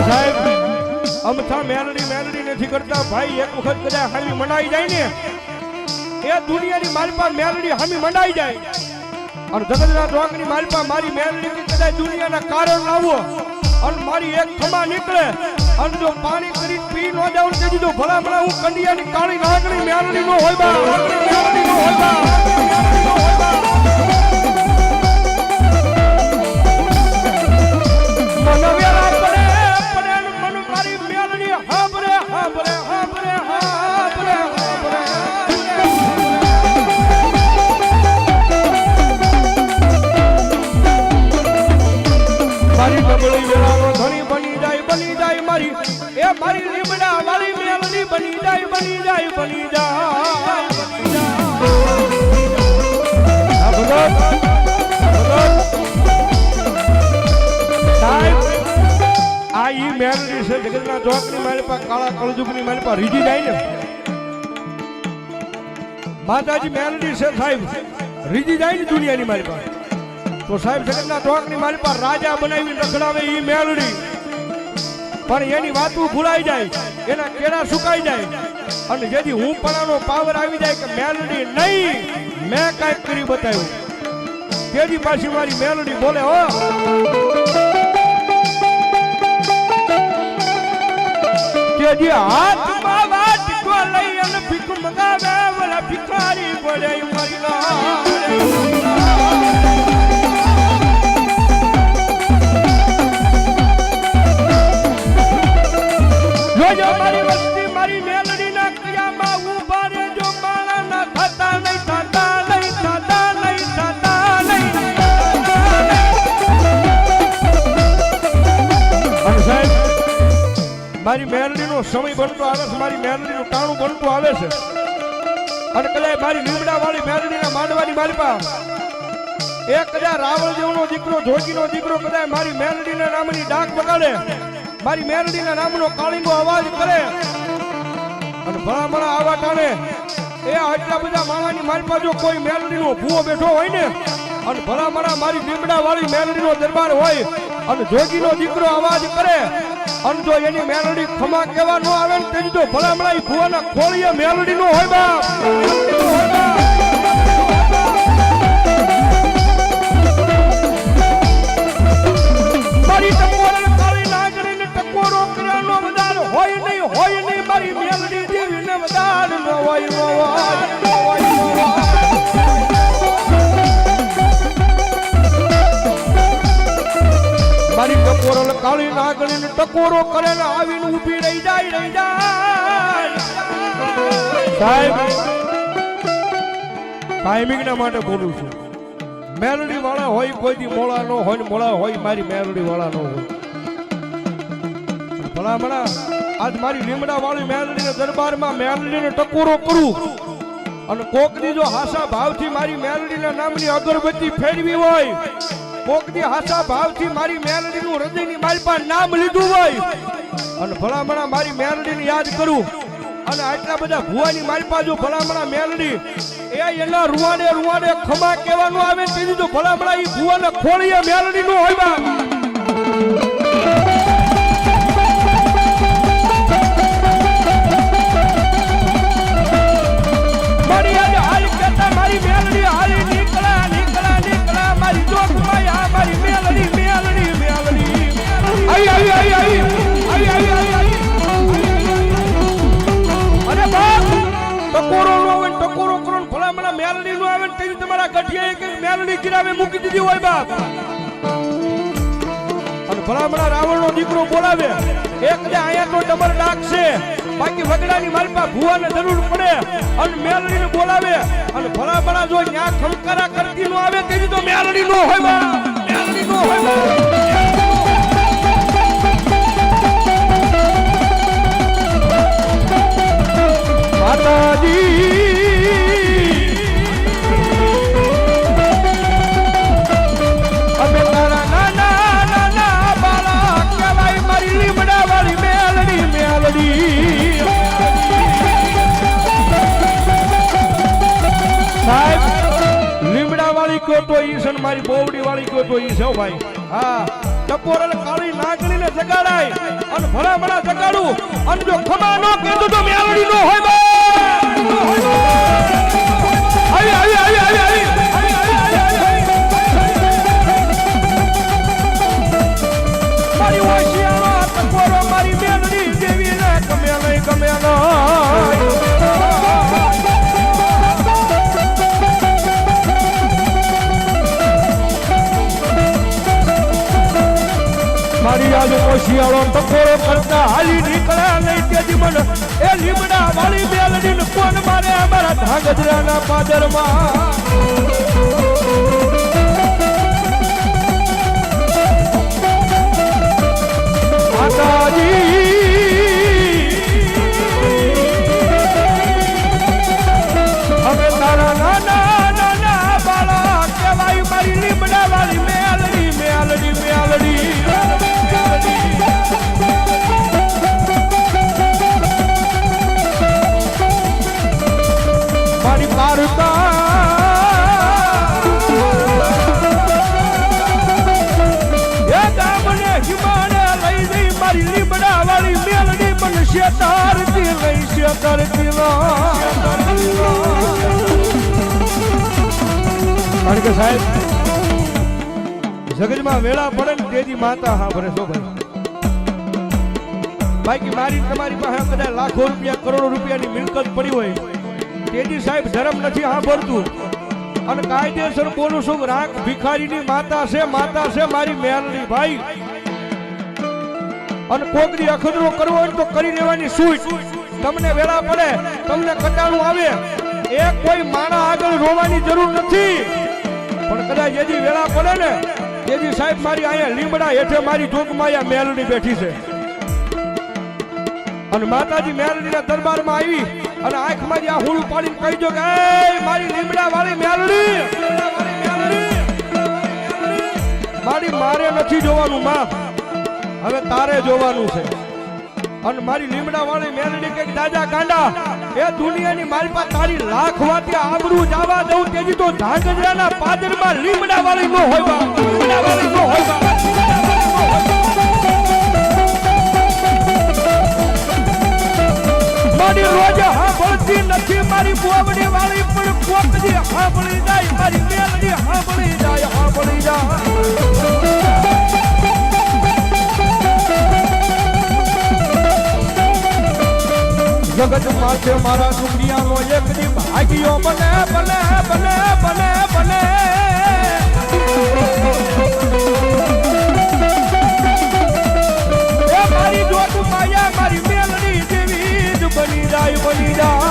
અને સાહેબ, અમથા મેલડી મેલડી નથી કરતા. ભાઈ, એક વખત કદાચ હામી મનાઈ જાય ને, એ દુનિયાની માલપા મેલડી હામી મનાઈ જાય. અને જગતના ડોંગની માલપા મારી મેલડી કદાચ દુનિયાના કારણ લાવો અને મારી એક ખમા નીકળે. અને જો પાણી કરી પી નો જાઉં તે દીધું ભલા ભલા હું કંડિયાની કાળી નાગણી મેલડી નો હોય બા. મેલડી નો હોય બા. મારી. એ મારી લીમડા વાળી મેલડી મારી પાસે કાળા કળજુગની મારી પાસે રીજી જાય ને. માતાજી મેલડી છે સાહેબ રીજી જાય ને દુનિયાની મારી પાસે તો સાહેબ જગતના ચોકની મારી પાસે રાજા બનાવી રખડાવે ઈ મેળડી પણ એની વાતું ભૂલાઈ જાય, એના કેળા સુકાઈ જાય. અને જેથી હું પણાનો પાવર આવી જાય કે મેલડી નહીં, મેં કાંઈક કરી બતાવ્યું. તેથી પાછી મારી મેલડી બોલે, હો. તેજી હાથમાં વાટકો લઈ અને ભીખ મંગાવે, ઓલા ભિખારી પડે મારી મારી મેલડીનો સમય બનતો આવે છે, મારી મેલડીનું ટાણું બનતું આવે છે. અને કદાચ મારી લીમડા વાળી મેલડીના માંડવાની મારી પાસે એ કદાચ રાવણ જેવનો દીકરો જોગીનો દીકરો કદાચ મારી મેલડીના નામની ડાક બગાડે મારી મેલડીના નામનો કાળીંગો અવાજ કરે. અને ભણા ભણા આવા ટાણે. એ આટલા બધા માણાની મારી પાસે કોઈ મેલડીનો ભૂવો બેઠો હોય ને, અને ભણા ભલા મારી લીમડા વાળી મેલડીનો દરબાર હોય, અને જોગીનો દીકરો અવાજ કરે અને જો એની મેલોડી ખમા કેવા ન આવે ને તેની તો ભલા એ ઈ ખોળીએ મેલોડી નો હોય બાપ. મેલડીનો કાળી નાગરીને ટકોરો કરે ને આવીને ઊભી રહી જાય રહી જાય. સાહેબ ટાઈમિંગ ના માટે બોલું છું. મેલડી વાળા હોય કોઈ દી મોળા નો હોય ને મોળા હોય મારી મેલડી વાળા નો હોય. ભલા ભલા, આજ મારી લીમડા વાળી મેલડી ના દરબારમાં મેલડી ને ટકોરો કરું. અને કોકની જો હાસા ભાવથી મારી મેલડી ના નામની અગરબત્તી ફેરવી હોય કોકની હાસા ભાવથી મારી મેલડી નું હૃદયની મારી નામ લીધું હોય અને ભલા ભલા મારી મેલડી ને યાદ કરું. અને આટલા બધા ભુવાની મારી પાસે ભલામણા મેલડી, એ એના રૂવાડે રૂવાડે ખમા કહેવાનું આવે તેથી તો ભલામણા એ ભુવાને ખોળીએ મેલડી નું હોય ને ભલામણા મેલડી નું આવે ને તમારા ગઢિયાએ કે મેલડી ગિરાવે મૂકી દીધી હોય બાપ. અને ભલામણા રાવણ નો દીકરો બોલાવે. એક ને અહીંયા તો ડબલ ડાકશે બાકી વગડાની મારી પાસે ભુવાને જરૂર પડે. અને મેલડીને બોલાવે. અને ભલામણા જો ન્યા ખમકારા કરતી નો આવે તેવી તો મેલડી નો હોય બાપ. મેલડી નો હોય માતાજી. વાળી કયો તો ઈ છે ને મારી બોવડી વાળી કયો તો ઈ છે ભાઈ. હા ટપોર કાળી કાળી નાગણીને જગાડાય અને ભલા ભલા જગાડું. અને જો ખમા નો કીધું તો મેલડી નો હોય આવી આવી આવી આવી, આજે કોશિયાળો ટકોરો કરતા હાલી નીકળ્યા નહીં કે જીવન એ લીમડા વાળી બેલડી ને કોણ મારે અમારા ધાંગધ્રાના પાદરમાં. માતાજી. હવે તારા નાના નાના બાળા કહેવાય મારી લીમડા વાળી મારી પારતા લઈ જઈ મારી લીમડા વાળી મેલડી મને શેતારતી લઈ શેતારતી કારણ કે સાહેબ જગતમાં વેળા પડે ને તેજી માતા હા ભરે બાકી મારી તમારી પાસે કદાચ લાખો રૂપિયા, કરોડો રૂપિયાની મિલકત પડી હોય તેજી સાહેબ ધર્મ નથી સાંભળતું. અને કાયદેસર બોલું છું, રાખ ભિખારીની માતા છે માતા છે મારી મેલની ભાઈ. અને કોકની અખદરો કરવો હોય તો કરી લેવાની સૂટ. તમને વેળા પડે, તમને કટાણું આવે. એ કોઈ માણા આગળ રોવાની જરૂર નથી. પણ કદાચ એજી વેળા પડે ને તેજી સાહેબ મારી અહીંયા લીમડા હેઠે મારી જોગમાં મેલની બેઠી છે. અને માતાજી મેલડીના દરબારમાં આવી અને આંખમાં આ હુલ પાડીને કહી કે, "એ, મારી લીમડા વાળી મેલડી! મારી મારે નથી જોવાનું, માં. હવે તારે જોવાનું છે. અને મારી લીમડા વાળી મેલડી કે, દાદા કાંડા એ દુનિયાની મારી પાસે તારી લાખ વાતી આબરૂ જવા દઉં તેજી તો ધાંગધ્રાના પાદરમાં લીમડા વાળી નો હોય લીમડા વાળી નો હોય મારી બોબડી વાળી પણ બોબડી હાંભળી જાય, મારી મેલડી હાંભળી જાય હાંભળી જાય. જગત માટે મારા દુનિયાનો એક દી ભાગ્યો બને બને બને બને બને મારી જોટ માયા, મારી મેલડી જેવી જ બની જાય બની જાય.